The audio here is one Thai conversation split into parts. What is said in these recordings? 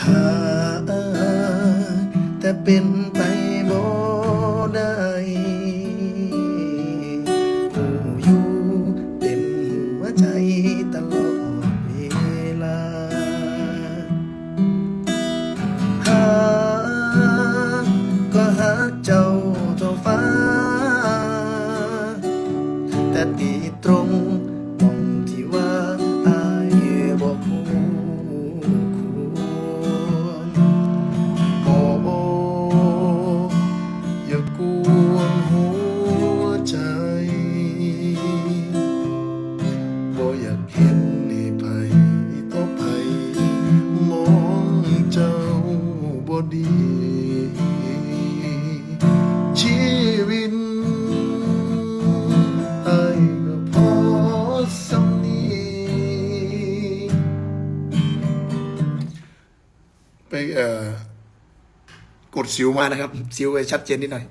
หาแต่เป็น ซิวมานะครับซิวไปชัดเจนนิดหน่อย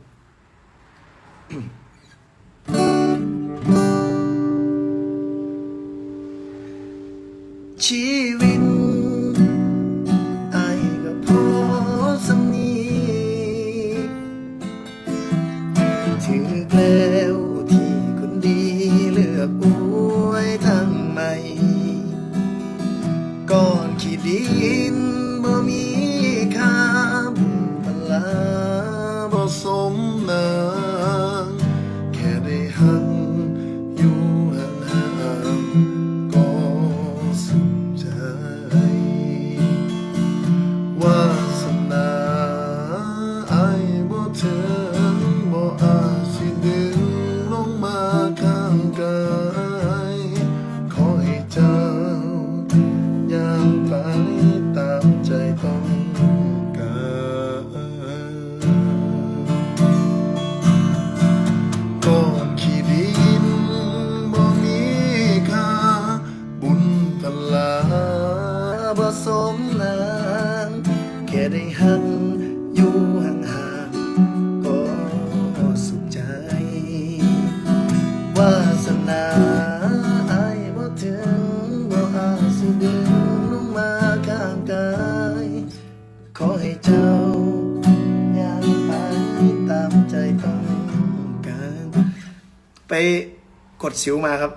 กดสิวมาครับ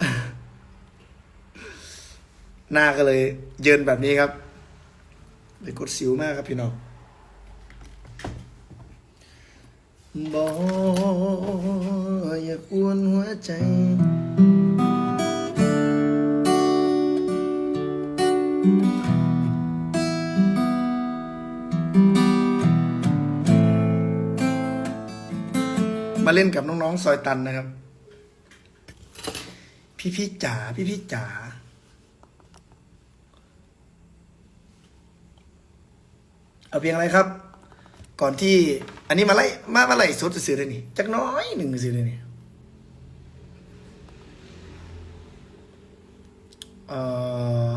หน้าก็เลยเยินแบบนี้ครับไปกดสิวมากครับพี่น้องบออยากอ้วนหัวใจมาเล่นกับน้อง ๆ ซอยตันนะครับ พี่พี่จ๋าพี่พี่จ๋าเอาเพียงอะไรครับ ก่อนที่ อันนี้มาไล่มามาไล่สุดสื่อเลยนี่จักน้อยหนึ่งสื่อเลยนี่เออ。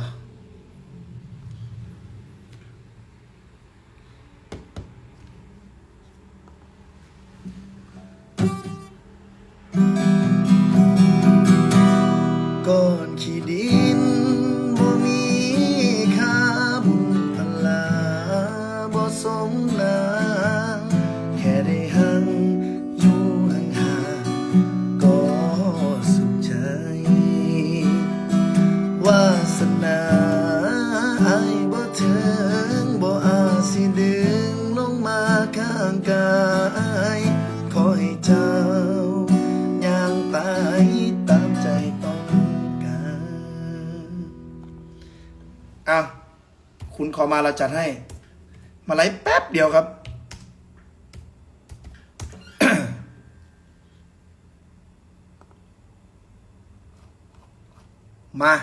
con chỉ đi อมาเราจัดให้ มาไหลแป๊บเดียวครับ มา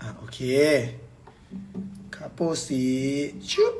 อะโอเคคาโปสีชุบ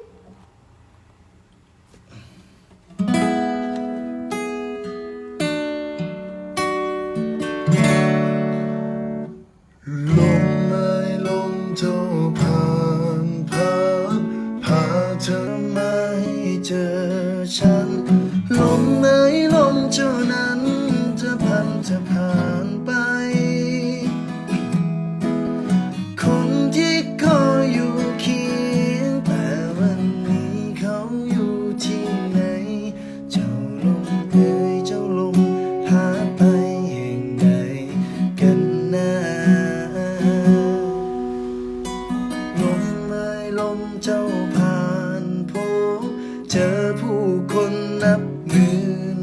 เจอผู้คนนับหมื่นพัน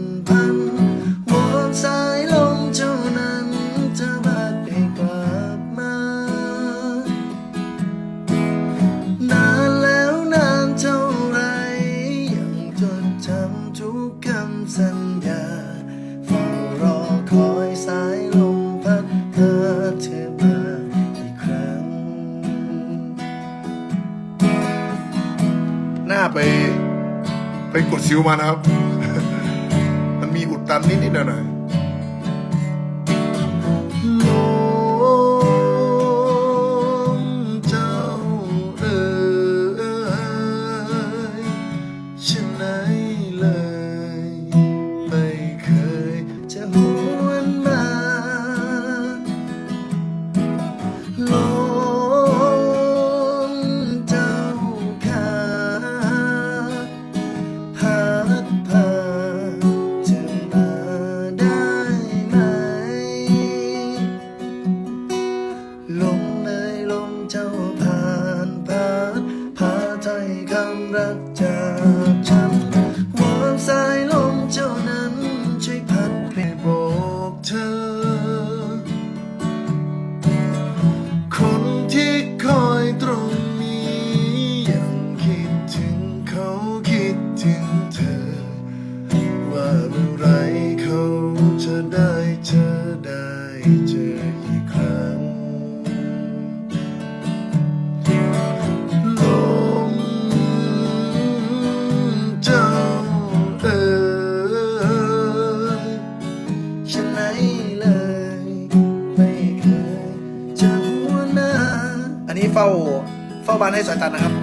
สายตันนะครับ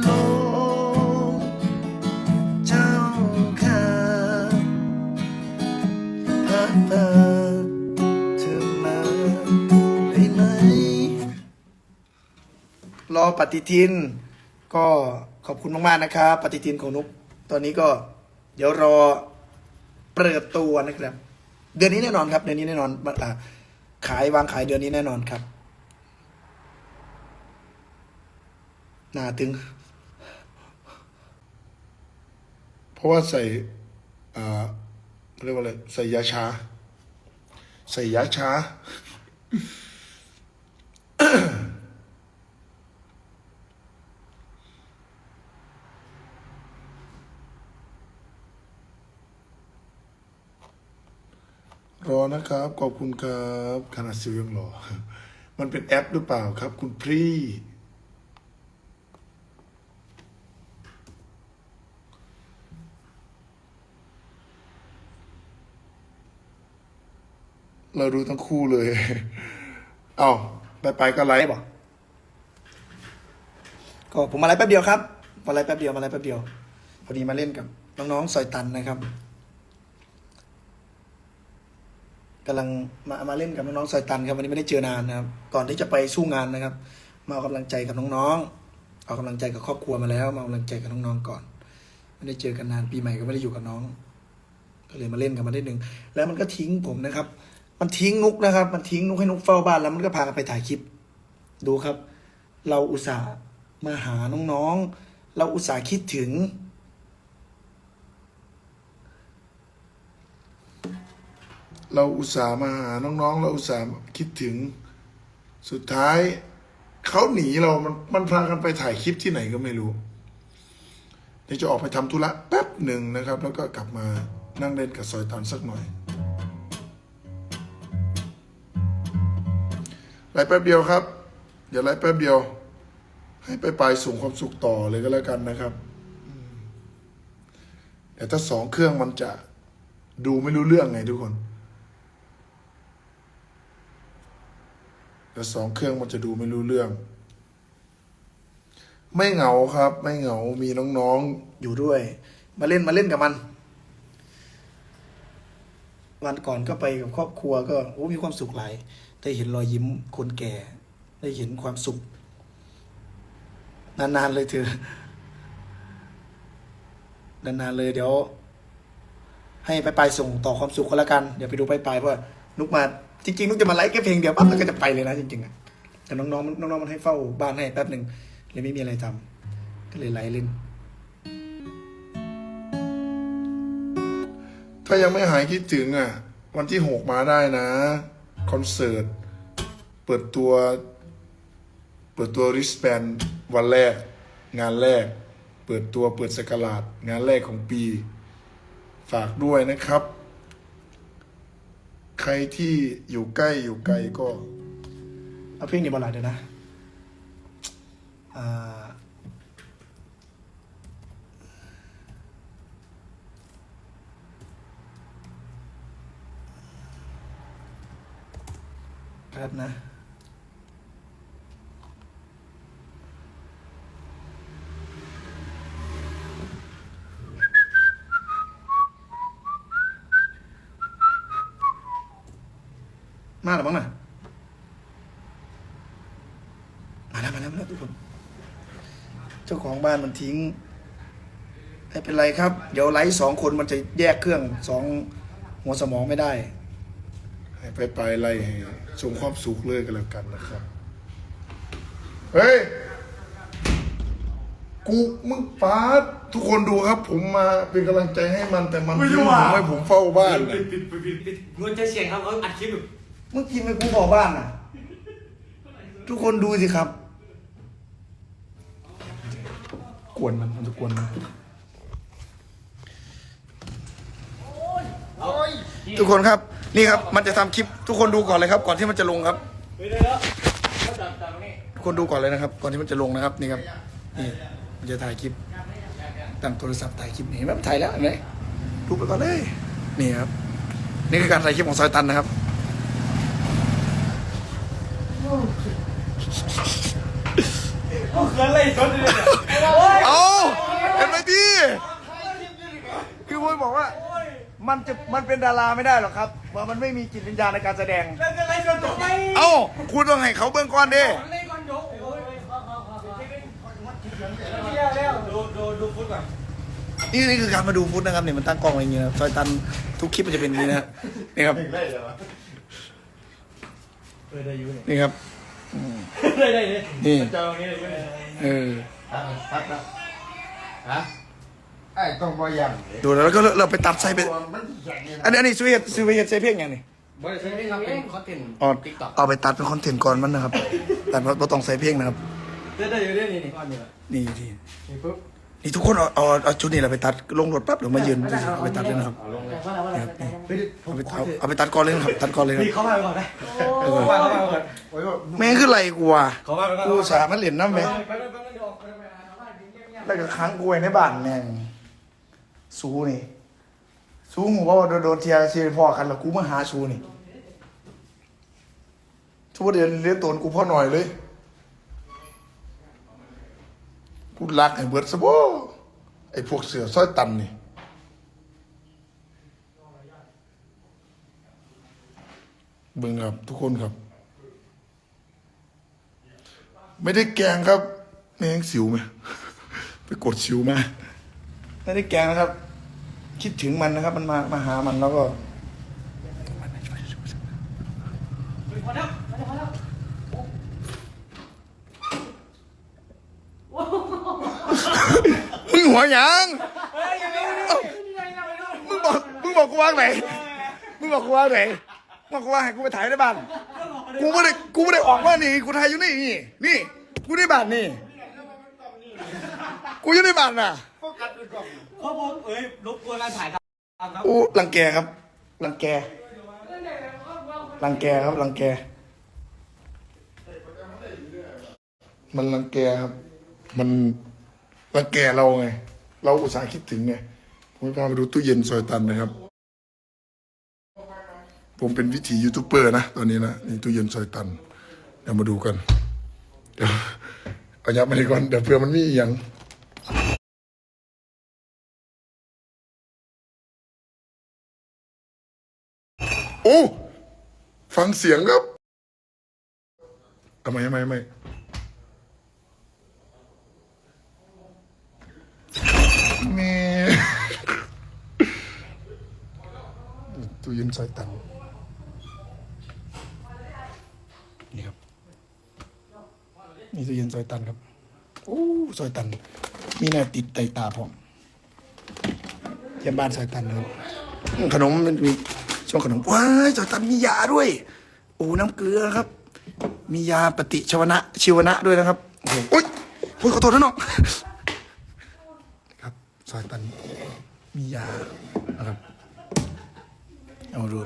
โลมเจ้าขาพัดพาเธอมาได้ไหม รอปฏิทิน ก็ขอบคุณมาก ๆ นะครับ ปฏิทินของนุก ตอนนี้ก็เดี๋ยวรอเปิดตัวนะครับ เดือนนี้แน่นอนครับ เดือนนี้แน่นอนอขายวางขายเดือนนี้แน่นอนครับ หนาถึง เพราะว่าใส่เรียกว่าอะไรใส่ยาชา ใส่ยาชารอนะครับ ขอบคุณครับขนาดซิลยังรอ มันเป็นแอปหรือเปล่าครับ คุณพรี เราดูทั้งคู่เลย เอาไปไปๆก็ไลฟ์บอกก็ผมมาไลฟ์แป๊บเดียวครับมาไลฟ์แป๊บเดียวมาไลฟ์แป๊บเดียวพอดีมาเล่นกับน้องๆซอยตันนะครับกำลังมามาเล่นกับน้องๆซอยตันครับวันนี้ไม่ได้เจอนานนะครับ ก่อนที่จะไปสู้งานนะครับ มาเอากำลังใจกับน้องๆเอากำลังใจกับครอบครัวมาแล้ว มาเอากำลังใจกับน้องๆก่อน ไม่ได้เจอกันนานปีใหม่ก็ไม่ได้อยู่กับน้อง ก็เลยมาเล่นกันมาได้หนึ่งแล้วมันก็ทิ้งผมนะครับ มันทิ้งนุกนะครับ มันทิ้งนุกให้นุกเฝ้าบ้านแล้วมันก็พากันไปถ่ายคลิป ดูครับ เราอุตส่าห์มาหาน้องๆ เราอุตส่าห์คิดถึง เราอุตส่าห์มาหาน้องๆ เราอุตส่าห์คิดถึง สุดท้ายเขาหนีเรามันมันพากันไปถ่ายคลิปที่ไหนก็ไม่รู้เดี๋ยวจะออกไปทำธุระแป๊บหนึ่งนะครับ แล้วก็กลับมานั่งเล่นกับซอยตันสักหน่อย ไลแป๊บเดียวครับอย่าไลแป๊บเดียว ให้ไปไปส่งความสุขต่อเลยก็แล้วกันนะครับแต่ถ้าสองเครื่องมันจะดูไม่รู้เรื่องไงทุกคนแต่สองเครื่องมันจะดูไม่รู้เรื่อง ไม่เหงาครับ ไม่เหงามีน้องๆอยู่ด้วย มาเล่นมาเล่นกับมัน วันก่อนก็ไปกับครอบครัวก็โอ้มีความสุขหลาย ได้เห็นรอยยิ้มคนแก่ ได้เห็นความสุข นานๆเลยเธอนานๆเลยเดี๋ยว ให้ไปไปส่งต่อความสุขก็แล้วกัน เดี๋ยวไปดูไปไปเพราะว่านุกมาจริงๆนุกจะมาไลฟ์แค่เพลงเดียวปั๊บแล้วก็จะไปเลยนะจริงๆอะแต่น้องๆมันน้องๆมันให้เฝ้าบ้านให้แป๊บหนึ่งเลยไม่มีอะไรทำก็เลยไลฟ์เล่นถ้ายังไม่หายคิดถึงอะ วันที่หกมาได้นะ คอนเสิร์ต เปิดตัว เปิดตัวริสแบนวันแรก งานแรก เปิดตัวเปิดสกราดงานแรกของปี ฝากด้วยนะครับ ใครที่อยู่ใกล้อยู่ไกลก็ เอาเพลงนี้บอลลาเดี๋ยวนะอ่า แป๊บนะ มาแล้วบ้างนะมาแล้วมาแล้วมาแล้วทุกคน เจ้าของบ้านมันทิ้งไม่เป็นไรครับ เดี๋ยวไลฟ์สองคนมันจะแยกเครื่องสองหัวสมองไม่ได้ ให้ไปไปไล่ให้ชมความสุขเลยกันแล้วกันนะครับ เฮ้ย กูมึงปาดทุกคนดูครับ ผมมาเป็นกำลังใจให้มันแต่มันทิ้งผมให้ผมเฝ้าบ้านน่ะปิดปิดปิดปิดปิดเงินจะเสียงครับเขาอัดคลิปอยู่เมื่อกี้ไม่กูบอกบ้านน่ะ ทุกคนดูสิครับ กวนมันมันจะกวนมันทุกคนครับ นี่ครับ มันจะทำคลิปทุกคนดูก่อนเลยครับ ก่อนที่มันจะลงครับเฮ้ยเดี๋ยวเดี๋ยวเขาจับจับตรงนี้ทุกคนดูก่อนเลยนะครับ ก่อนที่มันจะลงนะครับ นี่ครับนี่มันจะถ่ายคลิปตั้งโทรศัพท์ถ่ายคลิปนี่เห็นไหมมันถ่ายแล้วเห็นไหมดูไปก่อนเลย นี่ครับ นี่คือการถ่ายคลิปของซอยตันนะครับเขาเขินเลยสดเลยเนี่ยเอาเห็นไหมพี่คือพยบอกว่า มันจะมันเป็นดาราไม่ได้หรอกครับ เพราะมันไม่มีจิตวิญญาณในการแสดงแล้วจะไล่สดตรงไหนเอ้าคุณต้องให้เขาเบื้องก่อนดิเล่นก่อนยกโอ้ยขอขอขอขอเดี๋ยวเดี๋ยวดูดูดูฟุตก่อนนี่นี่คือการมาดูฟุตนะครับเนี่ยมันตั้งกล้องอะไรอย่างเงี้ยนะซอยตันทุกคลิปมันจะเป็นอย่างนี้นะนี่ครับเออได้อยู่เนี่ยนี่ครับได้ได้เลยนี่เจอตรงนี้เลยเออพักแล้วฮะไอ้ต้องบ่ยังเลยดูแล้วก็เราไปตัดใส่ไปมันแข็งเลย อันนี้อันนี้ซื้อเห็ดซื้อไปเห็ดใส่เพียงอย่างนี้บริษัทนี้ครับเป็นคอนเทนต์อ๋อติ๊กต็อกเอาไปตัดเป็นคอนเทนต์ก่อนมันนะครับ แต่เราต้องใส่เพลงนะครับได้ได้อยู่ได้นี่นี่ก้อนนี้นี่นี่นี่ปุ๊บนี่ทุกคนเอาเอาเอาชุดนี้เราไปตัดลงรถปั๊บเดี๋ยวมายืนเอาไปตัดเลยนะครับเอาลงเลยเฮ้ยผมเอาไปขอเอาเถอะเอาไปตัดก่อนเลยนะครับตัดก่อนเลยครับนี่เขามาก่อนนะเขามาเขามาก่อนโอ้ยว่าแม่งคือไรกูอะเขามาก่อนกูสามันเหรียญน้ำไหมไปไปไปไปเดี๋ยวออกไปไปหาชาวบ้านกินเงียบแล้วก็ค้างกูไว้ในบ้านแม่งสู้นี่ สู้หูว่าโดนโดนเทียร์เทียร์พอกันแล้วกูมาหาสู้นี่ทุกเดือนเลี้ยงตนกูพ่อหน่อยเลยกูรักไอ้เบิร์ดซะบ่ไอ้พวกเสือซ้อยตันนี่เบิ่งครับ ทุกคนครับ ไม่ได้แกงครับแม่งสิวไหมไปกดสิวมา ไม่ได้แกงนะครับ คิดถึงมันนะครับ มันมามาหามันแล้วก็มึงหัวหยังเอ้ามึงบอกมึงบอกกูว่างไหนมึงบอกกูว่างไหนมึงบอกกูว่าให้กูไปถ่ายในบ้านกูไม่ได้กูไม่ได้ออกมานี่กูถ่ายอยู่นี่นี่นี่กูในบ้านนี่กูอยู่ในบ้านน่ะๆเขาบอ กเอ้ยรบกวนการถ่ายทำครับโอ้รังแกครับรังแกรังแกครับรังแก มันรังแกครับ มันรังแกเราไง เราอุตส่าห์คิดถึงไง ผมพาไปดูตู้เย็นซอยตันนะครับ ผมเป็นวิถียูทูบเบอร์นะตอนนี้นะนี่ตู้เย็นซอยตัน เดี๋ยวมาดูกัน เดี๋ยวเอายับมาดีก่อนเดี๋ยวเผื่อมันมีอย่าง โอ้ฟังเสียงครับทำไมทำไม่ไม่แม่ตู้ยืนใส่ตังนี่ครับ นี่ตู้เย็นซอยตันครับ โอ้ซอยตัน มีแน่ติดไตตาผมยาบ้านซอยตันนะครับ ขนมมันมี ช่วงขนมว้ายซอยตันมียาด้วย โอ้น้ำเกลือครับ มียาปฏิชวนะชิวนะด้วยนะครับโอ้โหอุ๊ยโอ้ยขอโทษนะน้องครับซอยตันมียานะครับเอาดู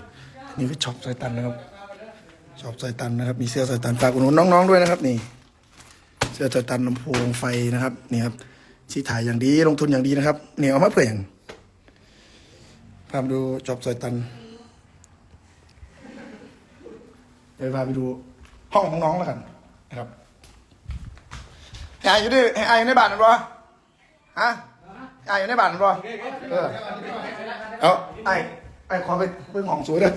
นี่คือช็อปซอยตันนะครับช็อปซอยตันนะครับ มีเสื้อซอยตันฝากอุดหนุนน้องๆด้วยนะครับ นี่ เสื้อซอยตันลำโพงไฟนะครับนี่ครับที่ถ่ายอย่างดีลงทุนอย่างดีนะครับนี่เอามาเผื่ออย่างพาไปดูช็อปซอยตัน เดี๋ยวพาไปดูห้องของน้องแล้วกันนะครับให้อยอยู่ดิให้อายอยู่ในบ้านนั่นปะฮะให้อยู่ในบ้านนั่นปะเออเอาไอ้ไอ้ขอไปเบิ่งห้องสวยเลย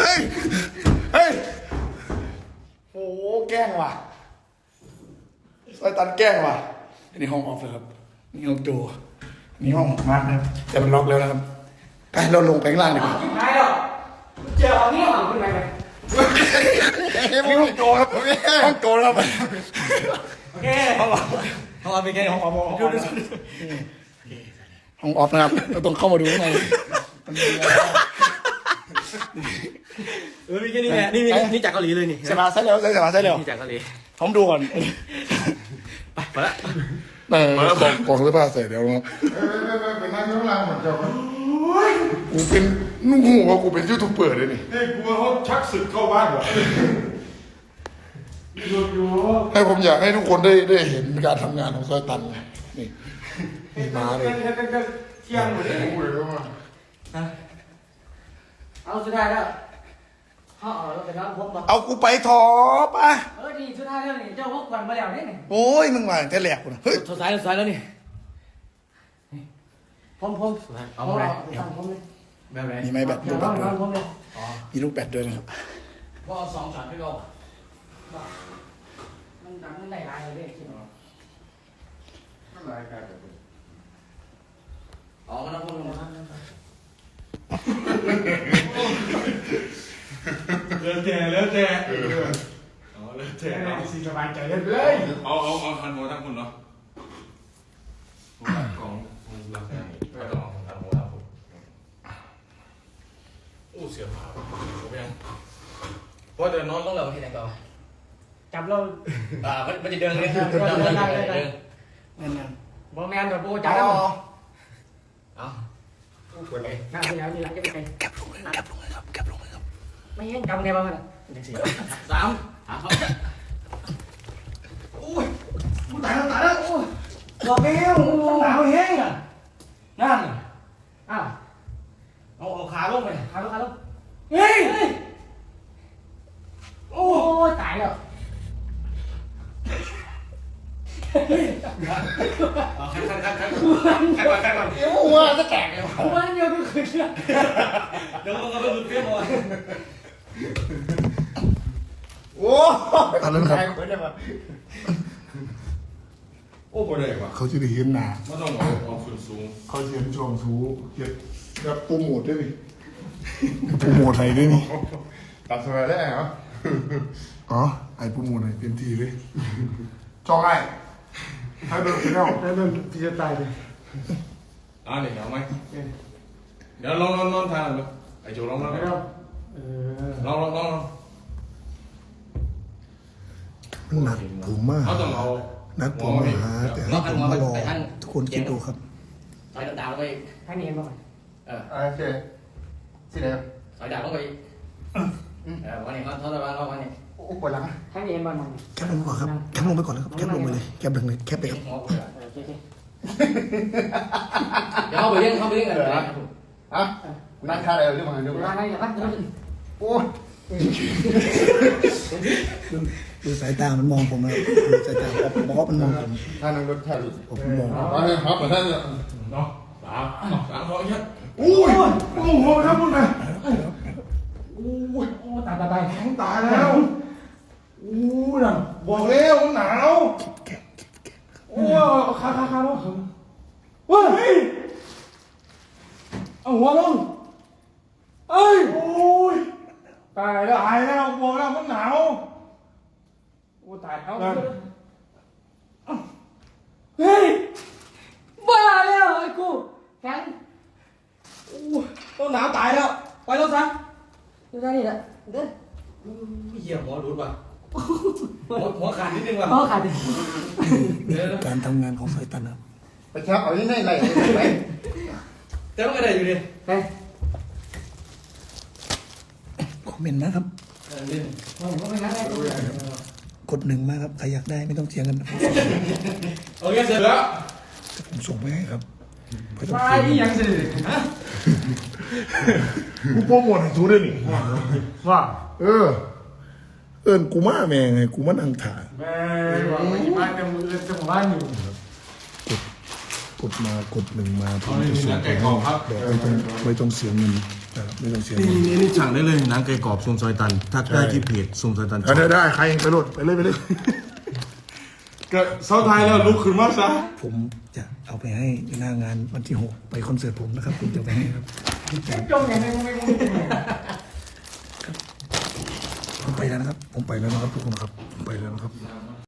เฮ้ย เฮ้ย โอ้โหแกล้งว่ะซอย ตันแกล้งว่ะอันนี้ห้องออฟเลยครับ นี่ห้องโจนี่ห้องมาร์คนะครับแต่มันล็อกแล้วนะครับไปเราลงไปข้างล่างดีกว่าไหนหรอเจอเอานี่หลังขึ้นไปไหมนี่ห้องโจครับห้องโจนะครับโอเคเขาบอกเขาเอาไปแค่ของของของห้องออฟนะครับเราต้องเข้ามาดูข้างในเออมีแค่นี้แหละนี่นี่นี่จากเกาหลีเลยนี่ใส่มาใส่เร็วใส่มาใส่เร็วนี่จากเกาหลีผมดูก่อน ไปไปละ เออบอกบอกเสื้อผ้าใส่เดี๋ยวนะครับเป็นนั่งข้างล่างเหมือนเจ้าครับกูเป็นนุ่งหูว่ากูเป็นยูทูบเบอร์เลยนี่เฮ้ยกลัวเขาชักศึกเข้าบ้านเหรออยู่อยู่ให้ผมอยากให้ทุกคนได้ได้เห็นการทำงานของซอยตันไงนี่นี่มาเลยเที่ยงหมดเลยกูเลยว่าเอาสุดท้ายแล้ว เขาเอาเราไปน้ำพบมาเอากูไปทอปะเออดีสุดท้ายแล้วนี่เจ้าพวกควันมาแล้วนี่นี่โอ้ยมึงมาแต่แหลกกูนะเฮ้ยสุดท้ายสุดท้ายแล้วนี่พร้อมพร้อมเอาไปพร้อมเลยแบบไหนมีไหมแบบเดี๋ลูยวกแบพร้อดมด้วยพร้อมเลยมีลูกแบดด้วยนะครับว่าเอาสองช็อตให้เรามันดังมันได้หลายเลยคิดว่าอะไรกันอ๋อมันต้องพูดลงมา แล้วแต่แล้วแต่เอาแล้วแต่เอาสิสบายใจเลยเลยเอาเอาเอาหันหัวทั้งคนเนาะผมรักของผมรักแค่นี้ไม่ต้องเอาหันหัวทั้งคนโอ้เสียผ่าผมยังเพราะเดินนอนต้องเราเราที่ไหนก่อนจับเราอ่ามันมันจะเดินเลยเดินเดินได้เลยแน่นบอแมนแบบโบๆจับแล้วเอาคนไหนน่าจะแล้วนี่หลังจะไปแคบลง ไม่เห็นกำไงบ้างมันสามหาเขากูตายแล้วตายแล้วบอกแล้วหนาวแห้งอะนั่นอ้าวเอาเอาขาลงไปขาลงขาลงเฮ้ยโอ้ตายแล้วคันคันคันคันคันคันคันเอ้าว่าจะแตกเลยวันเดียวก็คืนแล้วเดี๋ยวมันก็ไปดูเปี้ยมา โอ้ตายแล้วนะครับใครเหมือนได้ปะโอ้บ่ได้ปะเขาจะได้เห็นหน้าไม่ต้องเอาเอาขึ้นสูงเขาจะเห็นช่วงสูเก็บแบบโปรโมทด้วยนี่โปรโมทไทยด้วยนี่ตัดสบายได้เหรออ๋อไอ้โปรโมทไหนเต็มที่เลยจองไอ้ให้เดินไปแล้วนั่นนั่นพี่จะตายเลยอ่าเนี่ยเอาไหมเดี๋ยวลองนอนนอนทานเลยไอ้โจลองนอน เออลองลองลองมันหนักผมมากเขาต้องเอานักผมมาหาแต่ให้ผมมารอทุกคนคิดดูครับสายดาวลงไปให้เนียนบ้างเออโอเคสิแล้วสายดาวลงไปเออวันนี้เขาเขาจะวางเขาวันนี้โอ้ปวดหลังให้เนียนบ้างมันแคปลงก่อนครับแคปลงไปก่อนนะครับแคปลงไปเลยแคปลงเลยแคปไปครับโอเคโอเคเดี๋ยวเข้าไปเล่นเข้าไปเล่นกันเลยนะอะนั่งท่าอะไรเรื่องมันเรื่องเวมัน โอ้ดูสายตา มันมองผมนะครับดูสายตาผมบอกว่ามันมองผมท่านั่งรถแท่าดูผมมองเอาเลยครับท่านเนาะสามสามพอเยอะอุ้ยโอ้โหครับคุณนะโอ้ยโอ้ตายตายตายแข็งตายแล้วอู้นั่นบอกแล้วหนาวโอ้ขาขาขาลงเฮ้ยเอาหัวลงเอ้ยโอ้ย ตายแล้วตายแล้วบอกแล้วมันหนาวโอ้ตายเอาเฮ้ยบ้าแล้วไอ้กูแข็งโอ้ต้องหนาวตายแล้วไปแล้วซะดูได้นี่แหละเด้อเหี้ยหัวรุดว่ะหัวหัวขาดนิดนึงว่ะพ่อขาดดิเดี๋ยวนะการทำงานของไฟตันครับไปชับเอาที่ไหนไหลไปแต่มันก็ได้อยู่ดิไป คอมเมนต์นะครับเออนี่ผมก็ไม่นักได้ตัวกดหนึ่งมาครับ ใครอยากได้ไม่ต้องเสียเงินโอเคเสร็จแล้วผมส่งไปให้ครับไม่ต้องไปเสียอีเงินหยังสิฮะกูโปรโมทให้ทูด้วยนี่ว่าเออ เอิญกูมาแม่ไงกูมานั่งถ่ายแม่ว่าไม่มาแต่มือจะหมู่บ้านอยู่ กดมากดหนึ่งมาผมเอาเลยจะส่งนะไปไก่กรให้อบครับแบบไม่ต้องไม่ต้องเสียเงินนะครับไม่ต้องเสียนี่เงิน นี่นี่สั่งได้เลยหนังไก่กรอบซุมซอยตันทักได้ที่เพจซุมซอยตันเอาได้ได้ใครไปโหลดไปเลยไปเลย ก็เศร้าไทยแล้วลุกขึ้นมาซะผมจะเอาไปให้หน้างานวันที่หกไปคอนเสิร์ตผมนะครับ ผมจะไปให้ครับจมอย่างไรไม่รู้ผมไปแล้วนะครับ ผมไปแล้วนะครับทุกคนครับผมไปแล้วนะครับ